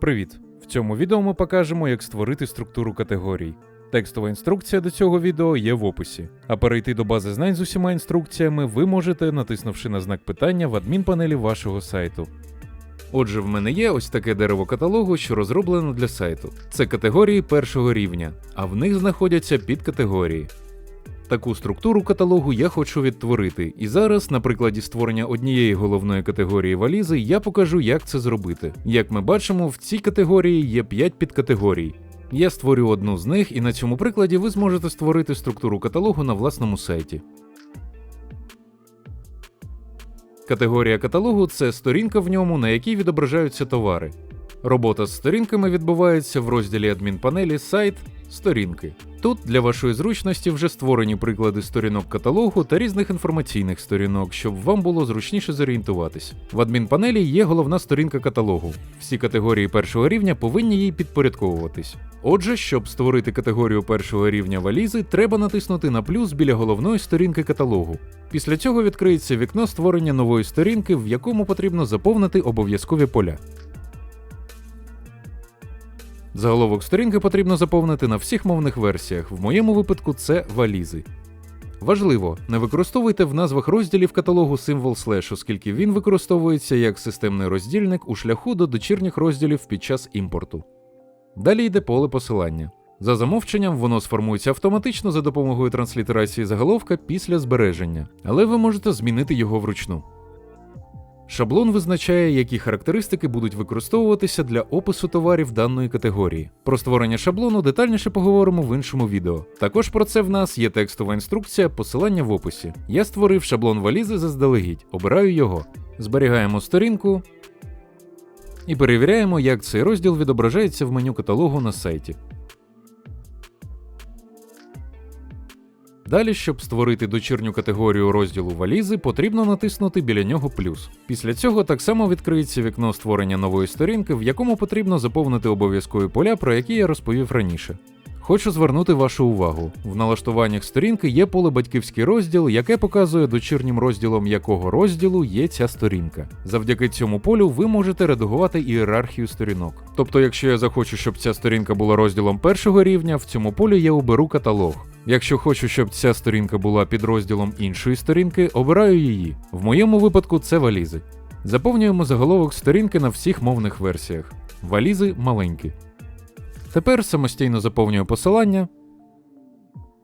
Привіт! В цьому відео ми покажемо, як створити структуру категорій. Текстова інструкція до цього відео є в описі. А перейти до бази знань з усіма інструкціями ви можете, натиснувши на знак питання в адмінпанелі вашого сайту. Отже, в мене є ось таке дерево каталогу, що розроблено для сайту. Це категорії першого рівня, а в них знаходяться підкатегорії. Таку структуру каталогу я хочу відтворити, і зараз, на прикладі створення однієї головної категорії валізи, я покажу, як це зробити. Як ми бачимо, в цій категорії є 5 підкатегорій. Я створю одну з них, і на цьому прикладі ви зможете створити структуру каталогу на власному сайті. Категорія каталогу це сторінка в ньому, на якій відображаються товари. Робота з сторінками відбувається в розділі адмінпанелі Сайт Сторінки. Тут для вашої зручності вже створені приклади сторінок каталогу та різних інформаційних сторінок, щоб вам було зручніше зорієнтуватись. В адмінпанелі є головна сторінка каталогу. Всі категорії першого рівня повинні їй підпорядковуватись. Отже, щоб створити категорію першого рівня валізи, треба натиснути на плюс біля головної сторінки каталогу. Після цього відкриється вікно створення нової сторінки, в якому потрібно заповнити обов'язкові поля. Заголовок сторінки потрібно заповнити на всіх мовних версіях. В моєму випадку це валізи. Важливо, не використовуйте в назвах розділів каталогу символ слеш, оскільки він використовується як системний роздільник у шляху до дочірніх розділів під час імпорту. Далі йде поле посилання. За замовченням, воно сформується автоматично за допомогою транслітерації заголовка після збереження, але ви можете змінити його вручну. Шаблон визначає, які характеристики будуть використовуватися для опису товарів даної категорії. Про створення шаблону детальніше поговоримо в іншому відео. Також про це в нас є текстова інструкція, посилання в описі. Я створив шаблон валізи заздалегідь, обираю його. Зберігаємо сторінку і перевіряємо, як цей розділ відображається в меню каталогу на сайті. Далі, щоб створити дочірню категорію розділу валізи, потрібно натиснути біля нього плюс. Після цього так само відкриється вікно створення нової сторінки, в якому потрібно заповнити обов'язкові поля, про які я розповів раніше. Хочу звернути вашу увагу. В налаштуваннях сторінки є поле батьківський розділ, яке показує дочірнім розділом якого розділу є ця сторінка. Завдяки цьому полю ви можете редагувати ієрархію сторінок. Тобто, якщо я захочу, щоб ця сторінка була розділом першого рівня, в цьому полі я оберу каталог. Якщо хочу, щоб ця сторінка була підрозділом іншої сторінки, обираю її. В моєму випадку це валізи. Заповнюємо заголовок сторінки на всіх мовних версіях. Валізи маленькі. Тепер самостійно заповнюю посилання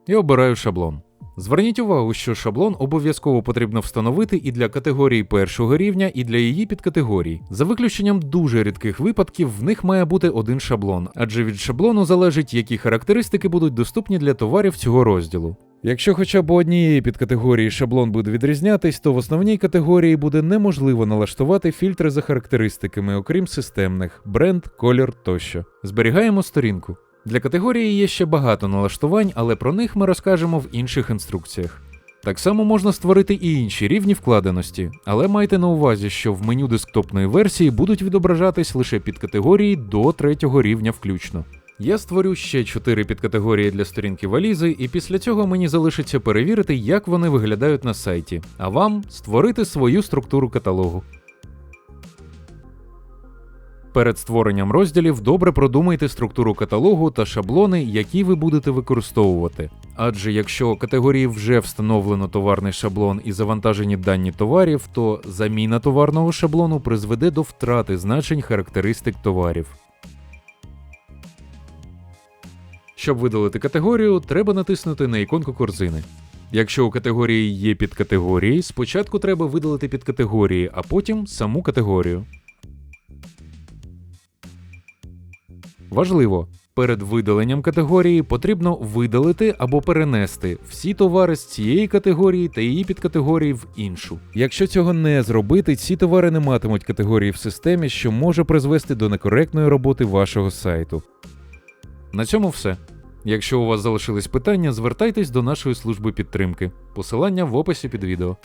і обираю шаблон. Зверніть увагу, що шаблон обов'язково потрібно встановити і для категорії першого рівня, і для її підкатегорій. За виключенням дуже рідких випадків, в них має бути один шаблон, адже від шаблону залежить, які характеристики будуть доступні для товарів цього розділу. Якщо хоча б у однієї підкатегорії шаблон буде відрізнятись, то в основній категорії буде неможливо налаштувати фільтри за характеристиками, окрім системних бренд, колір тощо. Зберігаємо сторінку. Для категорії є ще багато налаштувань, але про них ми розкажемо в інших інструкціях. Так само можна створити і інші рівні вкладеності, але майте на увазі, що в меню десктопної версії будуть відображатись лише підкатегорії до третього рівня включно. Я створю ще 4 підкатегорії для сторінки валізи, і після цього мені залишиться перевірити, як вони виглядають на сайті, а вам створити свою структуру каталогу. Перед створенням розділів добре продумайте структуру каталогу та шаблони, які ви будете використовувати. Адже якщо категорії вже встановлено товарний шаблон і завантажені дані товарів, то заміна товарного шаблону призведе до втрати значень характеристик товарів. Щоб видалити категорію, треба натиснути на іконку корзини. Якщо у категорії є підкатегорії, спочатку треба видалити підкатегорії, а потім саму категорію. Важливо, перед видаленням категорії потрібно видалити або перенести всі товари з цієї категорії та її підкатегорії в іншу. Якщо цього не зробити, ці товари не матимуть категорії в системі, що може призвести до некоректної роботи вашого сайту. На цьому все. Якщо у вас залишились питання, звертайтесь до нашої служби підтримки. Посилання в описі під відео.